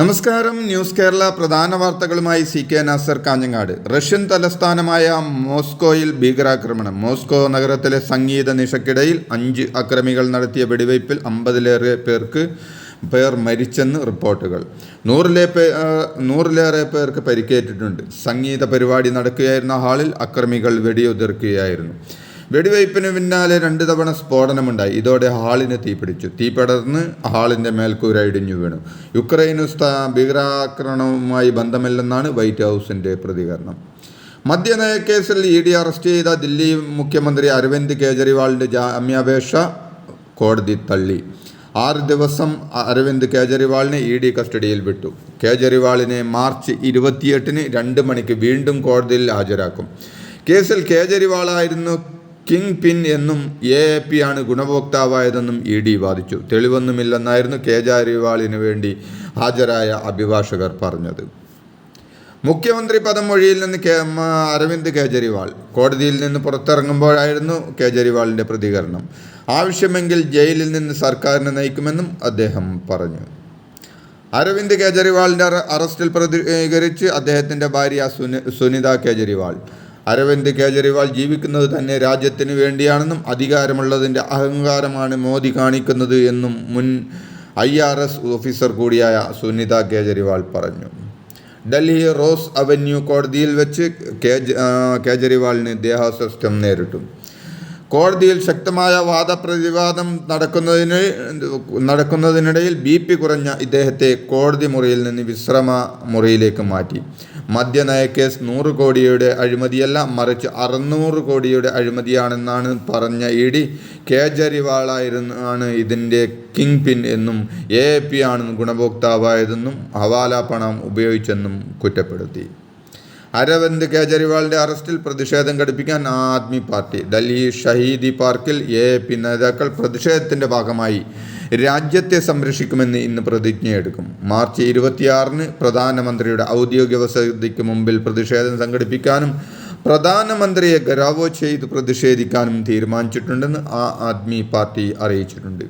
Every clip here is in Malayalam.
നമസ്കാരം. ന്യൂസ് കേരള പ്രധാന വാർത്തകളുമായി C K Nasar Kanhangad. Russian തലസ്ഥാനമായ മോസ്കോയിൽ ഭീകരാക്രമണം. മോസ്കോ നഗരത്തിലെ സംഗീത നിശക്കിടയിൽ അഞ്ച് അക്രമികൾ നടത്തിയ വെടിവയ്പിൽ അമ്പതിലേറെ പേർക്ക് പേർ മരിച്ചെന്ന് റിപ്പോർട്ടുകൾ. നൂറിലെ പേ നൂറിലേറെ പേർക്ക് പരിക്കേറ്റിട്ടുണ്ട്. സംഗീത പരിപാടി നടക്കുകയായിരുന്ന ഹാളിൽ അക്രമികൾ വെടിയുതിർക്കുകയായിരുന്നു. വെടിവയ്പ്പിന് പിന്നാലെ രണ്ട് തവണ സ്ഫോടനമുണ്ടായി. ഇതോടെ ഹാളിന് തീപിടിച്ചു. തീ പടർന്ന് ഹാളിന്റെ മേൽക്കൂര ഇടിഞ്ഞു വീണു. യുക്രൈനു ഭീകരാക്രമണവുമായി ബന്ധമില്ലെന്നാണ് വൈറ്റ് ഹൗസിന്റെ പ്രതികരണം. മദ്യനയ കേസിൽ ഇ ഡി അറസ്റ്റ് ചെയ്ത ദില്ലി മുഖ്യമന്ത്രി അരവിന്ദ് കേജ്രിവാളിന്റെ ജാമ്യാപേക്ഷ കോടതി തള്ളി. ആറ് ദിവസം അരവിന്ദ് കേജ്രിവാളിനെ ഇ ഡി കസ്റ്റഡിയിൽ വിട്ടു. കേജ്രിവാളിനെ മാർച്ച് ഇരുപത്തിയെട്ടിന് രണ്ട് മണിക്ക് വീണ്ടും കോടതിയിൽ ഹാജരാക്കും. കേസിൽ കേജ്രിവാളായിരുന്നു കിങ് പിൻ എന്നും എ എ പി ആണ് ഗുണഭോക്താവായതെന്നും ഇ ഡി വാദിച്ചു. തെളിവൊന്നുമില്ലെന്നായിരുന്നു കേജ്രിവാളിന് വേണ്ടി ഹാജരായ അഭിഭാഷകർ പറഞ്ഞത്. മുഖ്യമന്ത്രി പദം മൊഴിയിൽ നിന്ന് കെ അരവിന്ദ് കേജരിവാൾ. കോടതിയിൽ നിന്ന് പുറത്തിറങ്ങുമ്പോഴായിരുന്നു കേജ്രിവാളിന്റെ പ്രതികരണം. ആവശ്യമെങ്കിൽ ജയിലിൽ നിന്ന് സർക്കാരിനെ നയിക്കുമെന്നും അദ്ദേഹം പറഞ്ഞു. അരവിന്ദ് കേജ്രിവാളിന്റെ അറസ്റ്റിൽ പ്രതികരിച്ച് അദ്ദേഹത്തിന്റെ ഭാര്യ സുനി സുനിത കേജ്രിവാൾ. അരവിന്ദ് കേജ്രിവാൾ ജീവിക്കുന്നത് തന്നെ രാജ്യത്തിന് വേണ്ടിയാണെന്നും അധികാരമുള്ളതിന്റെ അഹങ്കാരമാണ് മോദി കാണിക്കുന്നത് എന്നും മുൻ ഐ ആർ എസ് ഓഫീസർ കൂടിയായ സുനിത കേജ്രിവാൾ പറഞ്ഞു. ഡൽഹി റോസ് അവന്യൂ കോടതിയിൽ വെച്ച് കേജ് കേജ്രിവാളിന് ദേഹാസ്വസ്ഥ്യം നേരിട്ടു. കോടതിയിൽ ശക്തമായ വാദപ്രതിവാദം നടക്കുന്നതിന് നടക്കുന്നതിനിടയിൽ ബി പി കുറഞ്ഞ ഇദ്ദേഹത്തെ കോടതി മുറിയിൽ നിന്ന് വിശ്രമ മുറിയിലേക്ക് മാറ്റി. മദ്യനയ കേസ് നൂറ് കോടിയുടെ അഴിമതിയല്ല മറിച്ച് അറുന്നൂറ് കോടിയുടെ അഴിമതിയാണെന്നാണ് പറഞ്ഞ ഇ ഡി കേജരിവാളായിരുന്നു ആണ് ഇതിന്റെ കിങ് പിൻ എന്നും എ പി ആണ് ഗുണഭോക്താവായതെന്നും ഹവാല പണം ഉപയോഗിച്ചെന്നും കുറ്റപ്പെടുത്തി. അരവിന്ദ് കേജരിവാളിന്റെ അറസ്റ്റിൽ പ്രതിഷേധം ഘടിപ്പിക്കാൻ ആദ്മി പാർട്ടി ഡൽഹി ഷഹീദി പാർക്കിൽ എ പി നേതാക്കൾ പ്രതിഷേധത്തിന്റെ ഭാഗമായി രാജ്യത്തെ സംരക്ഷിക്കുമെന്ന് ഇന്ന് പ്രതിജ്ഞയെടുക്കും. മാർച്ച് ഇരുപത്തിയാറിന് പ്രധാനമന്ത്രിയുടെ ഔദ്യോഗിക വസതിക്ക് മുമ്പിൽ പ്രതിഷേധം സംഘടിപ്പിക്കാനും പ്രധാനമന്ത്രിയെ ഗരാവോ ചെയ്ത് പ്രതിഷേധിക്കാനും തീരുമാനിച്ചിട്ടുണ്ടെന്ന് ആ ആദ്മി പാർട്ടി അറിയിച്ചിട്ടുണ്ട്.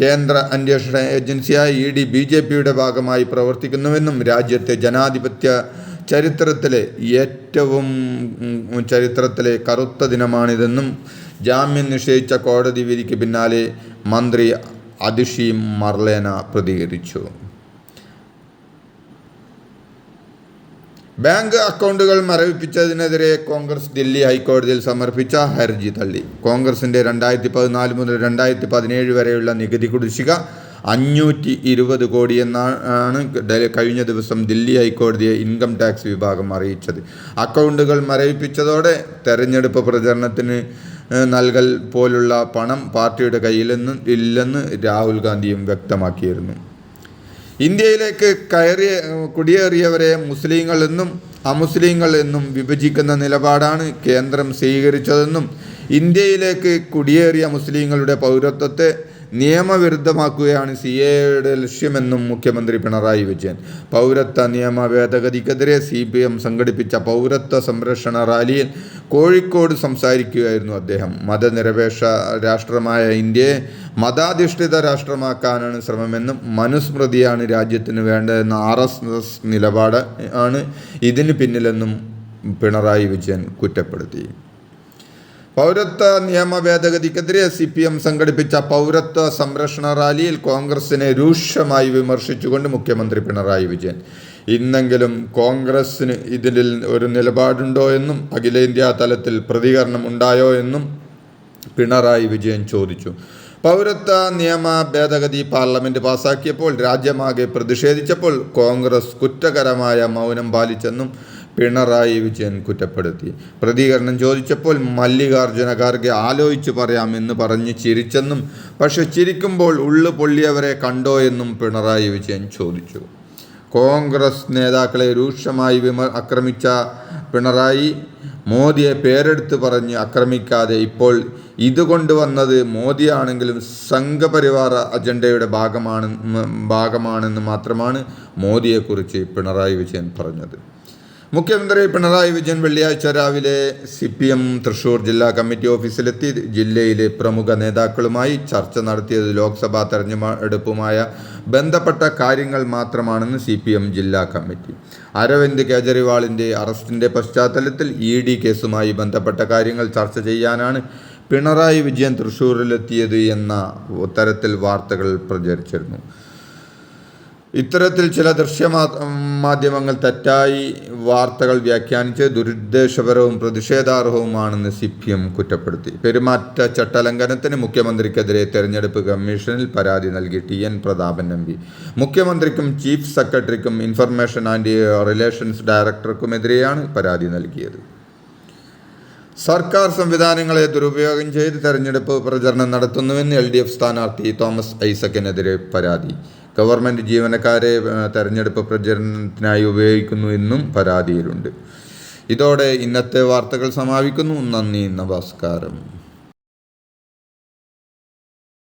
കേന്ദ്ര അന്വേഷണ ഏജൻസിയായ ഇ ഡി ബി ജെ പിയുടെ ഭാഗമായി പ്രവർത്തിക്കുന്നുവെന്നും രാജ്യത്തെ ജനാധിപത്യ ചരിത്രത്തിലെ ഏറ്റവും ചരിത്രത്തിലെ കറുത്ത ദിനമാണിതെന്നും ജാമ്യം നിഷേധിച്ച കോടതി വിധിക്ക് പിന്നാലെ മന്ത്രി അതിഷി മർലേന പ്രതികരിച്ചു. ബാങ്ക് അക്കൗണ്ടുകൾ മരവിപ്പിച്ചതിനെതിരെ കോൺഗ്രസ് ദില്ലി ഹൈക്കോടതിയിൽ സമർപ്പിച്ച ഹർജി തള്ളി. കോൺഗ്രസിന്റെ രണ്ടായിരത്തി പതിനാല് മുതൽ രണ്ടായിരത്തി പതിനേഴ് വരെയുള്ള നികുതി കുടിശ്ശിക അഞ്ഞൂറ്റി ഇരുപത് കോടി എന്നാണ് കഴിഞ്ഞ ദിവസം ദില്ലി ഹൈക്കോടതിയെ ഇൻകം ടാക്സ് വിഭാഗം അറിയിച്ചത്. അക്കൗണ്ടുകൾ മരവിപ്പിച്ചതോടെ തെരഞ്ഞെടുപ്പ് പ്രചരണത്തിന് നൽകൽ പോലുള്ള പണം പാർട്ടിയുടെ കയ്യിലെന്ന് ഇല്ലെന്ന് രാഹുൽ ഗാന്ധിയും വ്യക്തമാക്കിയിരുന്നു. ഇന്ത്യയിലേക്ക് കയറിയ കുടിയേറിയവരെ മുസ്ലിങ്ങൾ എന്നും അമുസ്ലിങ്ങൾ എന്നും വിഭജിക്കുന്ന നിലപാടാണ് കേന്ദ്രം സ്വീകരിച്ചതെന്നും ഇന്ത്യയിലേക്ക് കുടിയേറിയ മുസ്ലിങ്ങളുടെ പൗരത്വത്തെ നിയമവിരുദ്ധമാക്കുകയാണ് സി എയുടെ ലക്ഷ്യമെന്നും മുഖ്യമന്ത്രി പിണറായി വിജയൻ. പൗരത്വ നിയമ ഭേദഗതിക്കെതിരെ സി പി എം സംഘടിപ്പിച്ച പൗരത്വ സംരക്ഷണ റാലിയിൽ കോഴിക്കോട് സംസാരിക്കുകയായിരുന്നു അദ്ദേഹം. മതനിരപേക്ഷ രാഷ്ട്രമായ ഇന്ത്യയെ മതാധിഷ്ഠിത രാഷ്ട്രമാക്കാനാണ് ശ്രമമെന്നും മനുസ്മൃതിയാണ് രാജ്യത്തിന് വേണ്ടതെന്ന ആർ എസ് എസ് നിലപാട് ആണ് ഇതിന് പിന്നിലെന്നും പിണറായി വിജയൻ കുറ്റപ്പെടുത്തി. പൗരത്വ നിയമ ഭേദഗതിക്കെതിരെ സി പി എം സംഘടിപ്പിച്ച പൗരത്വ സംരക്ഷണ റാലിയിൽ കോൺഗ്രസിനെ രൂക്ഷമായി വിമർശിച്ചുകൊണ്ട് മുഖ്യമന്ത്രി പിണറായി വിജയൻ. ഇന്നെങ്കിലും കോൺഗ്രസിന് ഇതിൽ ഒരു നിലപാടുണ്ടോ എന്നും അഖിലേന്ത്യാ തലത്തിൽ പ്രതികരണം ഉണ്ടായോ എന്നും പിണറായി വിജയൻ ചോദിച്ചു. പൗരത്വ നിയമ ഭേദഗതി പാർലമെന്റ് പാസാക്കിയപ്പോൾ രാജ്യമാകെ പ്രതിഷേധിച്ചപ്പോൾ കോൺഗ്രസ് കുറ്റകരമായ മൗനം പാലിച്ചെന്നും പിണറായി വിജയൻ കുറ്റപ്പെടുത്തി. പ്രതികരണം ചോദിച്ചപ്പോൾ മല്ലികാർജുന ഖാർഗെ ആലോചിച്ചു പറയാമെന്ന് പറഞ്ഞ് ചിരിച്ചെന്നും പക്ഷെ ചിരിക്കുമ്പോൾ ഉള്ളു പൊള്ളിയവരെ കണ്ടോ എന്നും പിണറായി വിജയൻ ചോദിച്ചു. കോൺഗ്രസ് നേതാക്കളെ രൂക്ഷമായി വിമ ആക്രമിച്ച പിണറായി മോദിയെ പേരെടുത്ത് പറഞ്ഞ് ആക്രമിക്കാതെ ഇപ്പോൾ ഇത് കൊണ്ടുവന്നത് മോദിയാണെങ്കിലും സംഘപരിവാർ അജണ്ടയുടെ ഭാഗമാണ് ഭാഗമാണെന്ന് മാത്രമാണ് മോദിയെക്കുറിച്ച് പിണറായി വിജയൻ പറഞ്ഞത്. മുഖ്യമന്ത്രി പിണറായി വിജയൻ വെള്ളിയാഴ്ച രാവിലെ സി പി എം തൃശൂർ ജില്ലാ കമ്മിറ്റി ഓഫീസിലെത്തി. ജില്ലയിലെ പ്രമുഖ നേതാക്കളുമായി ചർച്ച നടത്തിയത് ലോക്സഭാ തെരഞ്ഞെടുപ്പുമായ ബന്ധപ്പെട്ട കാര്യങ്ങൾ മാത്രമാണെന്ന് സി പി എം ജില്ലാ കമ്മിറ്റി. അരവിന്ദ് കേജ്രിവാളിന്റെ അറസ്റ്റിന്റെ പശ്ചാത്തലത്തിൽ ഇ ഡി കേസുമായി ബന്ധപ്പെട്ട കാര്യങ്ങൾ ചർച്ച ചെയ്യാനാണ് പിണറായി വിജയൻ തൃശൂരിലെത്തിയത് എന്ന തരത്തിൽ വാർത്തകൾ പ്രചരിച്ചിരുന്നു. ഇത്തരത്തിൽ ചില ദൃശ്യമാ മാധ്യമങ്ങൾ തെറ്റായി വാർത്തകൾ വ്യാഖ്യാനിച്ച് ദുരുദ്ദേശപരവും പ്രതിഷേധാർഹവുമാണെന്ന് സി പി എം കുറ്റപ്പെടുത്തി. പെരുമാറ്റ ചട്ടലംഘനത്തിന് മുഖ്യമന്ത്രിക്കെതിരെ തെരഞ്ഞെടുപ്പ് കമ്മീഷനിൽ പരാതി നൽകി T N Prathapan M P. മുഖ്യമന്ത്രിക്കും ചീഫ് സെക്രട്ടറിക്കും ഇൻഫർമേഷൻ ആൻഡ് റിലേഷൻസ് ഡയറക്ടർക്കുമെതിരെയാണ് പരാതി നൽകിയത്. സർക്കാർ സംവിധാനങ്ങളെ ദുരുപയോഗം ചെയ്ത് തെരഞ്ഞെടുപ്പ് പ്രചരണം നടത്തുന്നുവെന്ന് എൽ ഡി എഫ് സ്ഥാനാർത്ഥി തോമസ് ഐസക്കിനെതിരെ പരാതി. ഗവൺമെന്റ് ജീവനക്കാരെ തെരഞ്ഞെടുപ്പ് പ്രചരണത്തിനായി ഉപയോഗിക്കുന്നു എന്നും പരാതിയിലുണ്ട്. ഇതോടെ ഇന്നത്തെ വാർത്തകൾ സമാപിക്കുന്നു. നന്ദി നമസ്കാരം.